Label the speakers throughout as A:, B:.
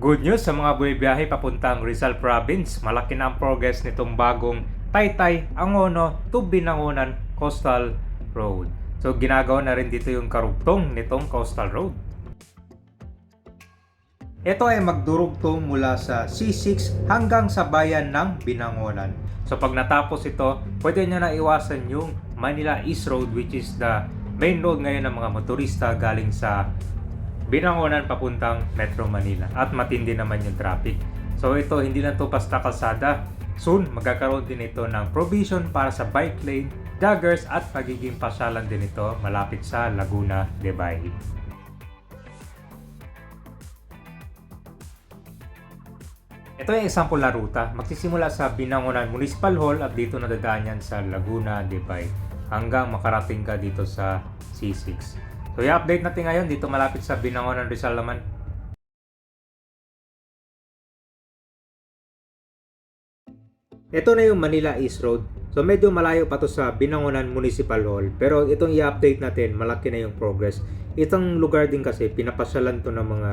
A: Good news sa mga bumibiyahe papuntang Rizal Province. Malaki na ang progress nitong bagong Taytay, Angono to Binangonan Coastal Road. So ginagawa na rin dito yung karugtong nitong Coastal Road. Ito ay magdurugtong mula sa C6 hanggang sa bayan ng Binangonan. So pag natapos ito, pwede nyo na iwasan yung Manila East Road which is the main road ngayon ng mga motorista galing sa Binangonan papuntang Metro Manila at matindi naman yung traffic. So ito hindi lang to basta kalsada. Soon magkakaroon din ito ng provision para sa bike lane, joggers at pagiging pasyalan din ito malapit sa Laguna de Bay. Ito ay example na ruta. Magsisimula sa Binangonan Municipal Hall at dito nadadaan yan sa Laguna de Bay hanggang makarating ka dito sa C6. So i-update natin ngayon dito malapit sa Binangonan Rizal naman. Ito na yung Manila East Road. So medyo malayo pa to sa Binangonan Municipal Hall. Pero itong i-update natin, malaki na yung progress. Itong lugar din kasi, pinapasyalan to ng mga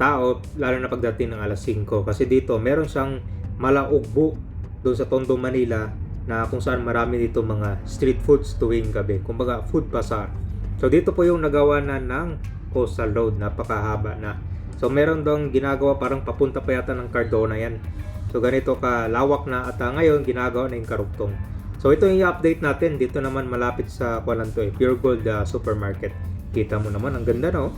A: tao, lalo na pagdating ng alas 5. Kasi dito, meron siyang malaugbo doon sa Tondo, Manila na kung saan marami dito mga street foods tuwing gabi. Kumbaga, food bazaar. So dito po yung nagawa na ng Coastal Road, napakahaba na. So meron dong ginagawa parang papunta pa yata ng Cardona yan. So ganito ka lawak na at ah, ngayon ginagawa na yung karugtong. So ito yung i-update natin dito naman malapit sa kuwan to eh, Pure Gold ah, Supermarket. Kita mo naman ang ganda no.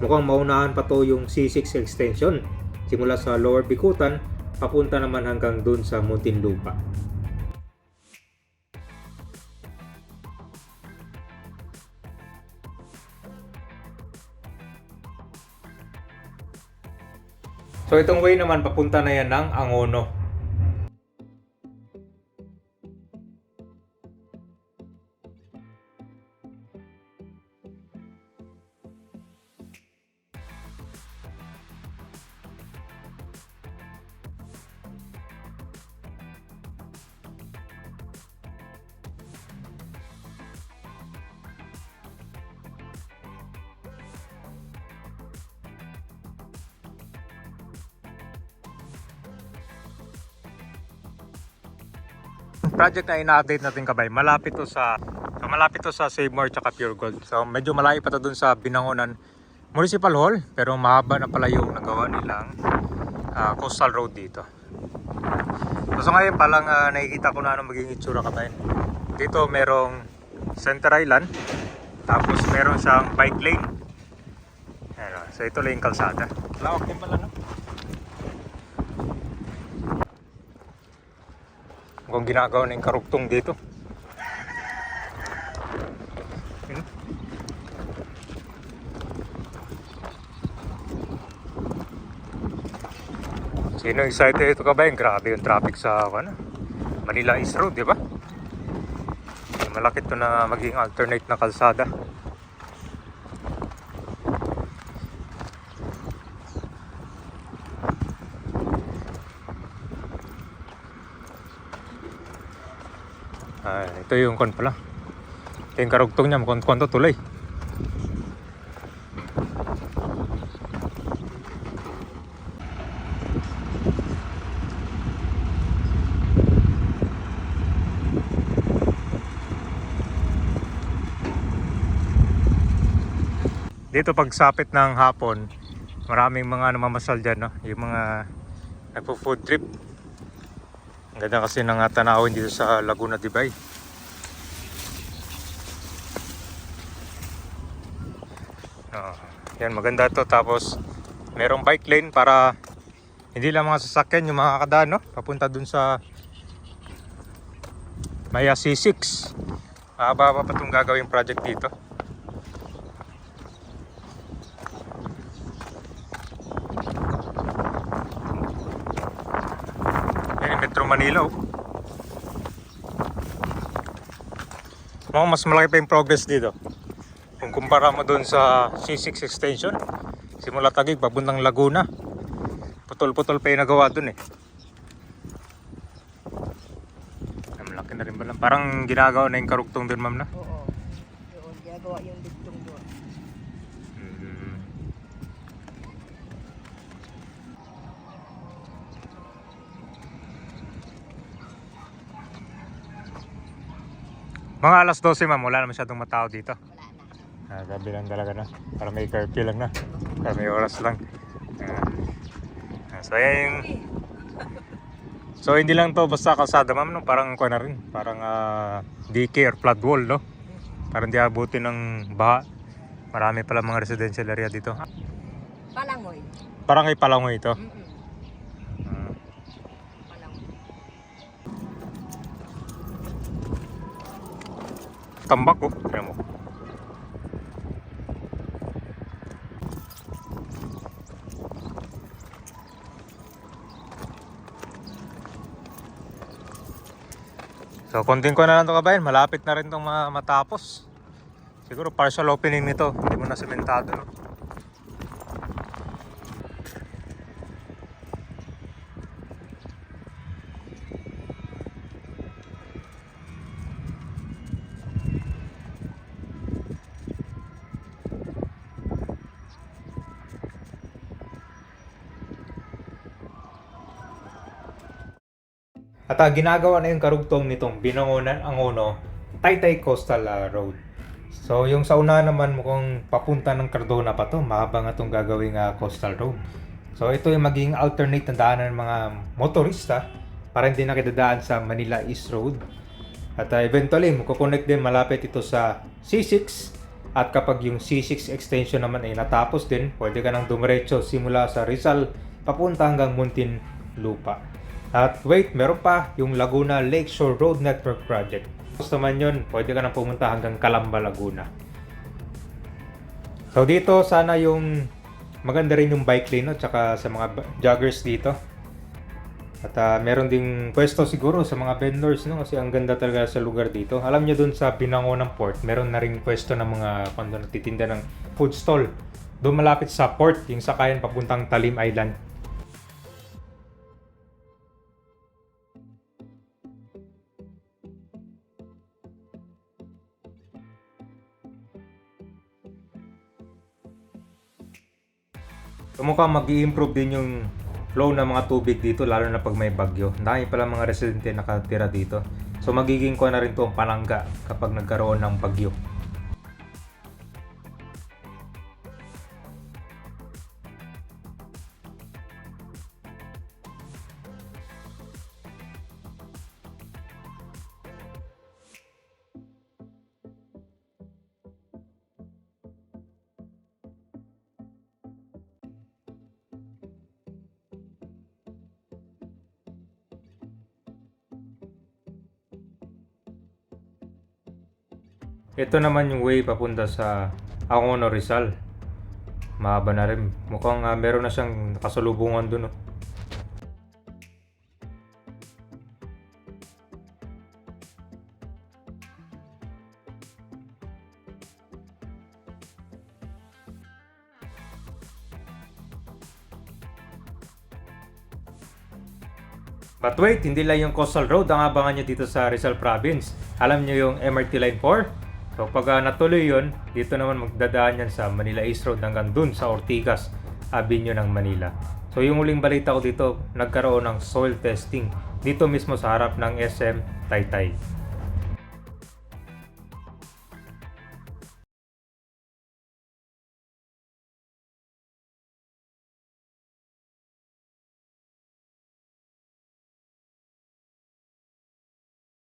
A: Mukhang maunahan pa to yung C6 extension. Simula sa Lower Bikutan papunta naman hanggang dun sa Muntinlupa. So itong way naman papunta na yan ng Angono. Project na ina-update natin kabay, malapit to sa so malapit to sa Save More tsaka Pure Gold. So medyo malayo pa to dun sa Binangonan Municipal Hall pero mahaba na pala yung nagawa nilang ah, coastal road dito. So, so ngayon palang ah, nakikita ko na ano magiging itsura kabay. Dito merong Center Island tapos meron siyang bike lane. Ayan, oh. so ito lang yung kalsada. Lawak din pala no? Mukhang ginagawa na yung karugtong dito. Yun. Sino excited ito ka ba? Grabe yung traffic sa ano, Manila East Road, di ba? Malaki to na maging alternate na kalsada. Ito yung kon pala. Ito yung karugtong niya, mukhang kon to tuloy. Dito pagsapit ng hapon, maraming mga namamasal dyan, no? yung mga nagpo-food trip. Ang ganda kasi ng tanawin dito sa Laguna de Oh, yan maganda to. Tapos merong bike lane para hindi lang mga sasakyan yung mga kadaan no? papunta dun sa Maya C6 mahaba pa itong gagawing project dito. Yan yung Metro Manila oh. Mukhang mas malaki pa yung progress dito kung kumpara mo doon sa C6 extension, simula Tagig, papuntang Laguna. Putol-putol pa yung nagawa doon eh. Malaki na rin ba lang? Parang ginagawa na yung karugtong doon ma'am na?
B: Oo. Oo, ginagawa yung dugtong doon.
A: Mm-hmm. Mga alas 12 ma'am, wala na masyadong matao dito. Ah, gabi lang talaga na. Para may curfew lang na. Para may oras lang. Ah. Ah, so yan yung... So hindi lang to basta kalsada ma'am, no? parang kuha na rin. Parang ah, DK or flood wall, no? Parang di abutin ng baha. Marami pala mga residential area dito.
B: Palangoy.
A: Parang kay Palangoy ito. Ah.
B: Palangoy.
A: tambak oh. Kaya mo. So, konting ko na lang ito kabayan. Malapit na rin itong ma- matapos. Siguro partial opening nito. Hindi mo na sementado. No? At ah, ginagawa na yung karugtong nitong binangonan ang uno, Taytay Coastal ah, Road. So yung sa una naman mukhang papunta ng Cardona pa to, mahaba nga itong gagawing ah, Coastal Road. So ito yung maging alternate na daanan ng mga motorista para hindi nakidadaan sa Manila East Road. At ah, eventually, magkoconnect din malapit ito sa C6 at kapag yung C6 extension naman ay natapos din, pwede ka nang dumiretso simula sa Rizal papunta hanggang Muntin Lupa. At wait, meron pa yung Laguna Lakeshore Road Network Project. Gusto naman yun, pwede ka nang pumunta hanggang Calamba, Laguna. So dito sana yung maganda rin yung bike lane no, tsaka sa mga joggers dito. At ah, meron ding pwesto siguro sa mga vendors no kasi ang ganda talaga sa lugar dito. Alam niyo dun sa Binango ng port, meron na ring pwesto ng mga kung ano, nagtitinda ng food stall. Doon malapit sa port, yung sakayan papuntang Talim Island. So mukhang mag improve din yung flow ng mga tubig dito lalo na pag may bagyo. Dami pala mga residente nakatira dito. So magiging ko na rin to palangga kapag nagkaroon ng bagyo. Ito naman yung way papunta sa Angono Rizal. Mahaba na rin. Mukhang ah, meron na siyang nakasalubungan dun. Oh. But wait, hindi lang yung Coastal Road ang abangan nyo dito sa Rizal Province. Alam nyo yung MRT Line 4? So pag ah, natuloy yun, dito naman magdadaan yan sa Manila East Road hanggang dun sa Ortigas Avenue ng Manila. So yung huling balita ko dito, nagkaroon ng soil testing dito mismo sa harap ng SM Taytay.